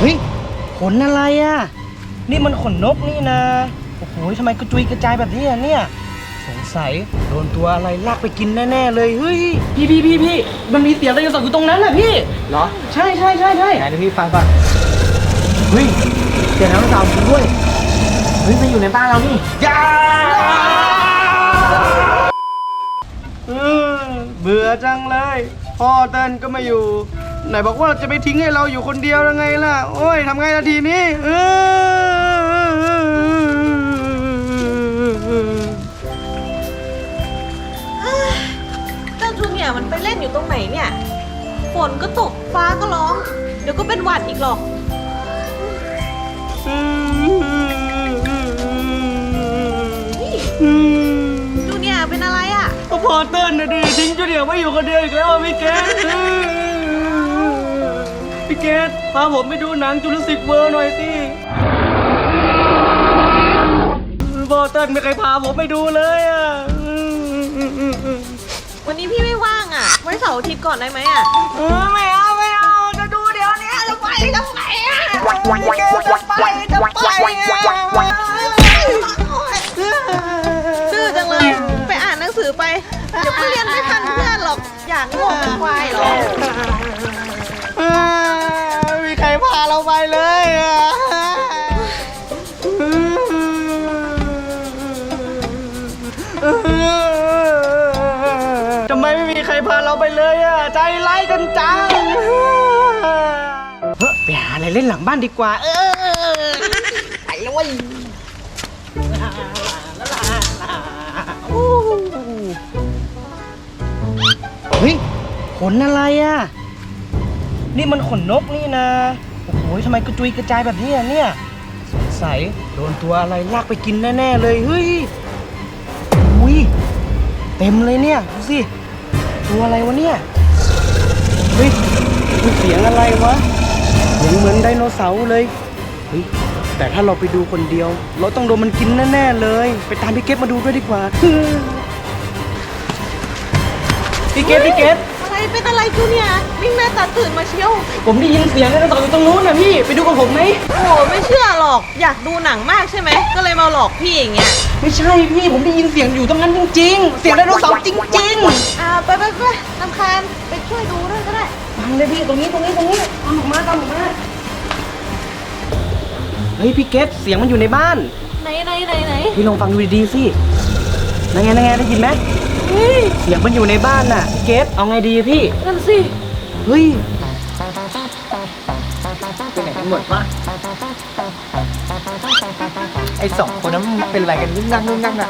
เฮ้ยขนอะไรอะ นี่มันขนนกนี่นะ โอ้โหทำไมกระจุยกระจายแบบนี้อะเนี่ย สงสัยโดนตัวอะไรลากไปกินแน่ๆเลย เฮ้ย พี่พี่พี่พี่มันมีเสียงอะไรอยู่ตรงนั้นน่ะพี่ เหรอ ใช่ใช่ใช่ใช่ไหนเดี๋ยวพี่ฟังก่อน เฮ้ยเสียงน้ำสาวจริงด้วย เฮ้ยมันอยู่ในบ้านเรานี่ยาเออเบื่อจังเลย พ่อเติ้ลก็ไม่อยู่ ไหนบอกว่าจะไปทิ้งให้เราอยู่คนเดียวยังไงล่ะ โอ้ยทำไงนาทีนี้เออเจ้าจูเนียร์มันไปเล่นอยู่ตรงไหนเนี่ย ฝนก็ตกฟ้าก็ร้อง เดี๋ยวก็เป็นหวัดอีกหรอก จูเนียร์เป็นอะไรอะ ก็พอเติ้ลนะดิทิ้งจูเนียร์ไว้อยู่คนเดียวอีกแล้วอะพี่เก พี่เกดพาผมไปดูหนังจุลศิษย์เวอร์หน่อยสิพอเติ้ลไม่เคยพาผมไปดูเลยอะวันนี้พี่ไม่ว่างอะ ไว้เสาร์อาทิตย์ก่อนได้ไหมอะ เออไม่เอาไม่เอาจะดูเดี๋ยวนี้จะไปจะไปอะพี่เกดจะไปจะไปอะ พาเราไปเลยอะ ใจร้ายกันจัง เฮ้ยไปหาอะไรเล่นหลังบ้านดีกว่า เออไปแล้วเว้ยเฮ้ยขนอะไรอะ นี่มันขนนกนี่นะ โอ้โหทำไมกระจุยกระจายแบบนี้อะเนี่ย สงสัยโดนตัวอะไรลากไปกินแน่ ๆ เลย เฮ้ยอุ้ยเต็มเลยเนี่ย ดูสิ ตัวอะไรวะเนี่ย เฮ้ยมันเสียงอะไรวะเสียงเหมือนไดโนเสาร์เลยเฮ้ยแต่ถ้าเราไปดูคนเดียว เราต้องโดนมันกินแน่ๆเลย ไปตามพี่เก็บมาดูด้วยดีกว่าพี่เก็บพี่เก็บ เป็นอะไรจูเนียร์วิ่งแม่ตาตื่นมาเชียว ผมได้ยินเสียงไดโนเสาร์อยู่ตรงนู้นนะพี่ ไปดูกับผมไหม โอ้โหไม่เชื่อหรอก อยากดูหนังมากใช่ไหม ก็เลยมาหลอกพี่อย่างเงี้ย ไม่ใช่พี่ ผมได้ยินเสียงอยู่ตรงนั้นจริงๆ เสียงไดโนเสาร์จริงอ่าไปไปไปลำคาญไปช่วยดูด้วยก็ได้ ๆฟังเลยพี่ตรงนี้ตรงนี้ตรงนี้ตามผมมาตามผมมาเฮ้ยพี่เกตเสียงมันอยู่ในบ้าน ไหนไหนไหนไหนพี่ลองฟังดูดีๆสินั่นไงนั่นไงได้ยินไหม เฮ้ยเสียงมันอยู่ในบ้านน่ะพี่เกตเอาไงดีพี่ นั่นสิเฮ้ยไปไหนกันหมดวะไอ้สองคนนั้นมันเป็นอะไรกันยุ่งงักยุ่งงักน่ะ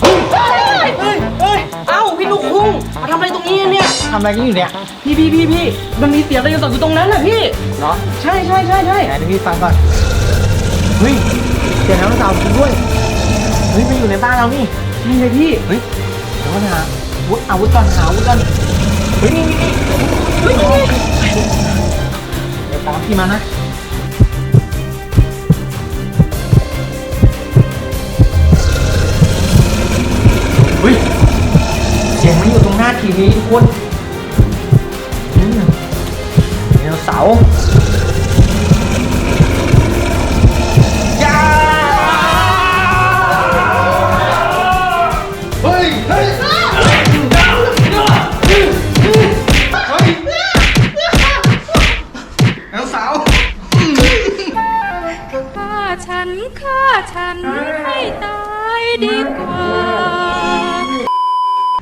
เฮ้ยเฮ้ยเอ้าพี่ลูกคุ้งมาทำอะไรตรงนี้เนี่ย ทำอะไรกันอยู่เนี่ยพี่พี่พี่พี่มันมีเสียงไดโนเสาร์อยู่ตรงนั้นน่ะพี่เหรอใช่ใช่ใช่ใช่ไหนเดี๋ยวพี่ฟังก่อนเฮ้ยเสียงน้ำสาวจริงด้วยเฮ้ยมันอยู่ในบ้านเรานี่ นี่เลยพี่ เฮ้ยเดี๋ยวก่อนหาอาวุธอาวุธก่อนหาอาวุธก่อนเฮ้ยนี่นี่นี่เฮ้ยนี่เดี๋ยวตามพี่มานะเฮ้ยเสียงมันอยู่ตรงหน้าทีวีทุกคนอืมไดโนเสาร์ ฉันฆ่าฉันให้ตายดีกว่า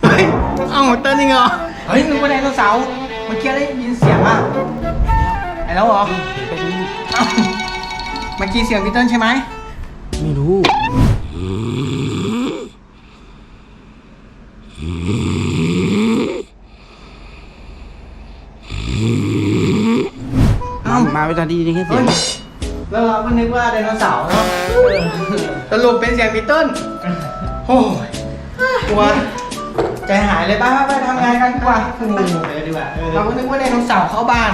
เฮ้ยเอ้าเต้นจริงเหรอเฮ้ยนึกว่าไดโนเสาร์เมื่อกี้ได้ยินเสียงอะไอ้แล้วเหรอไปดูเอ้าเมื่อกี้เสียงพี่เติ้ลใช่ไหมไม่รู้ เอ้ามาเวลาดีๆแค่เสีเฮ้ยยง แล้วเราก็นึกว่าไดโนเสาร์เนาะสรุปเป็นเสียงพี่เติ้ลโอ้ยกลัวใจหายเลยป้าไปทำงานกันดีกว่าโอ้โหดีกว่าเราก็นึกว่าไดโนเสาร์เข้าบ้าน